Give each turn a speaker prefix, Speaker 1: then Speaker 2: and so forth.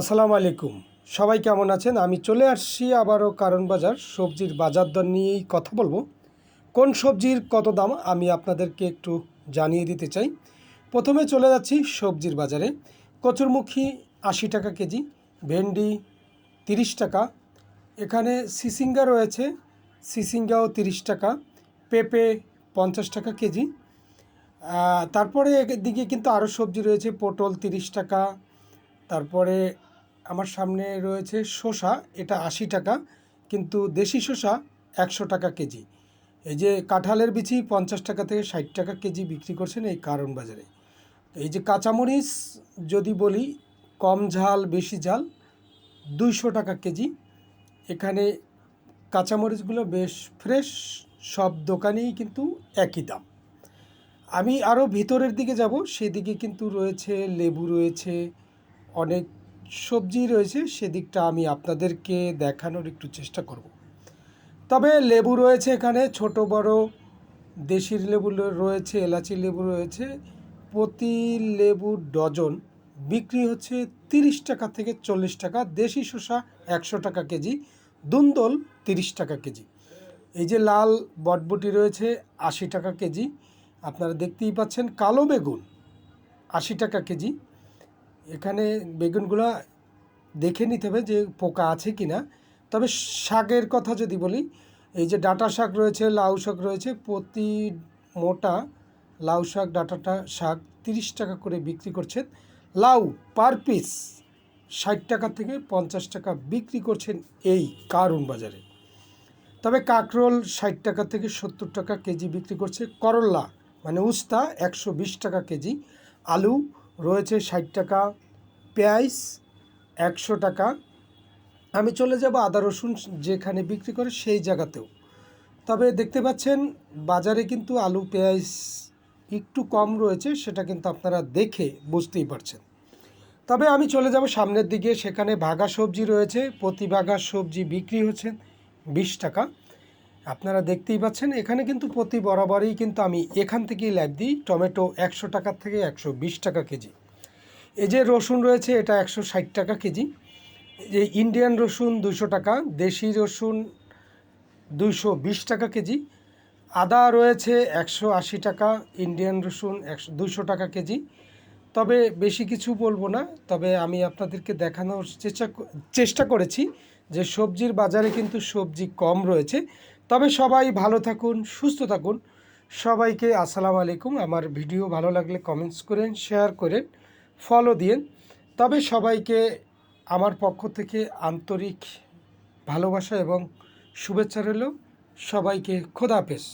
Speaker 1: আসসালামু আলাইকুম। সবাই কেমন আছেন? আমি চলে আসছি আবারও কারণ বাজার সবজির বাজার দর নিয়েই কথা বলব। কোন সবজির কত দাম আমি আপনাদেরকে একটু জানিয়ে দিতে চাই। প্রথমে চলে যাচ্ছি সবজির বাজারে। কচুরমুখী আশি টাকা কেজি, ভেন্ডি তিরিশ টাকা। এখানে সিসিঙ্গা রয়েছে, সিসিঙ্গাও তিরিশ টাকা, পেঁপে পঞ্চাশ টাকা কেজি। তারপরে এদিকে কিন্তু আরও সবজি রয়েছে, পটল তিরিশ টাকা তারপরে আমার সামনে রয়েছে শসা, এটা আশি টাকা, কিন্তু দেশি শসা একশো টাকা কেজি। এই যে কাঁঠালের বিচি পঞ্চাশ টাকা থেকে ষাট টাকা কেজি বিক্রি করছেন এই কারণ বাজারে। এই যে কাঁচামরিচ, যদি বলি কম ঝাল, বেশি ঝাল, দুইশো টাকা কেজি। এখানে কাঁচামরিচগুলো বেশ ফ্রেশ, সব দোকানেই কিন্তু একই দাম। আমি আরও ভিতরের দিকে যাব, সেদিকে কিন্তু রয়েছে লেবু রয়েছে অনেক সবজি রয়েছে, সেদিকটা আমি আপনাদেরকে দেখানোর একটু চেষ্টা করব। তবে লেবু রয়েছে এখানে, ছোট, বড় দেশির লেবু রয়েছে, এলাচি লেবু রয়েছে, প্রতি লেবু ডজন বিক্রি হচ্ছে তিরিশ টাকা থেকে চল্লিশ টাকা, দেশি শসা একশো টাকা কেজি, দুন্দল তিরিশ টাকা কেজি। এই যে লাল বটবটি রয়েছে আশি টাকা কেজি, আপনারা দেখতেই পাচ্ছেন কালো বেগুন আশি টাকা কেজি এখানে বেগুনগুলো দেখে নিতে হবে যে পোকা আছে কি না তবে শাকের কথা যদি বলি, এই যে ডাঁটা শাক রয়েছে, লাউ শাক রয়েছে, প্রতি মোটা লাউ শাক ডাঁটাটা শাক তিরিশ টাকা করে বিক্রি করছেন। লাউ পার পিস ষাট টাকা থেকে পঞ্চাশ টাকা বিক্রি করছেন এই কারুন বাজারে। তবে কাঁকরোল ষাট টাকা থেকে সত্তর টাকা কেজি বিক্রি করছে। করল্লা মানে উস্তা একশো বিশ টাকা কেজি। আলু রয়েছে ষাট টাকা, পেঁয়াজ একশো টাকা। আমি চলে যাব আদা রসুন যেখানে বিক্রি করে সেই জায়গাতেও। তবে দেখতে পাচ্ছেন, বাজারে কিন্তু আলু, পেঁয়াজ একটু কম রয়েছে, সেটা কিন্তু আপনারা দেখে বুঝতেই পারছেন। তবে আমি চলে যাব সামনের দিকে, সেখানে ভাগা সবজি রয়েছে, প্রতি ভাগা সবজি বিক্রি হচ্ছে বিশ টাকা। আপনারা দেখতেই পাচ্ছেন, এখানে কিন্তু প্রতি বরাবরই কিন্তু আমি এখান থেকেই লাইভ দিই, টমেটো একশো টাকা থেকে একশো বিশ টাকা কেজি। এই যে রসুন রয়েছে, এটা একশো ষাট টাকা কেজি। যে ইন্ডিয়ান রসুন দুশো টাকা, দেশি রসুন দুশো বিশ টাকা কেজি। আদা রয়েছে একশো আশি টাকা, ইন্ডিয়ান রসুন একশো দুশো টাকা কেজি। তবে বেশি কিছু বলব না, তবে আমি আপনাদেরকে দেখানোর চেষ্টা চেষ্টা করেছি যে সবজির বাজারে কিন্তু সবজি কম রয়েছে। তবে সবাই ভালো থাকুন, সুস্থ থাকুন। সবাইকে আসসালামু আলাইকুম। আমার ভিডিও ভালো লাগলে কমেন্টস করেন শেয়ার করেন ফলো দিন তবে সবাইকে আমার পক্ষ থেকে আন্তরিক ভালোবাসা এবং শুভেচ্ছা রইল। সবাইকে খোদাহাফেজ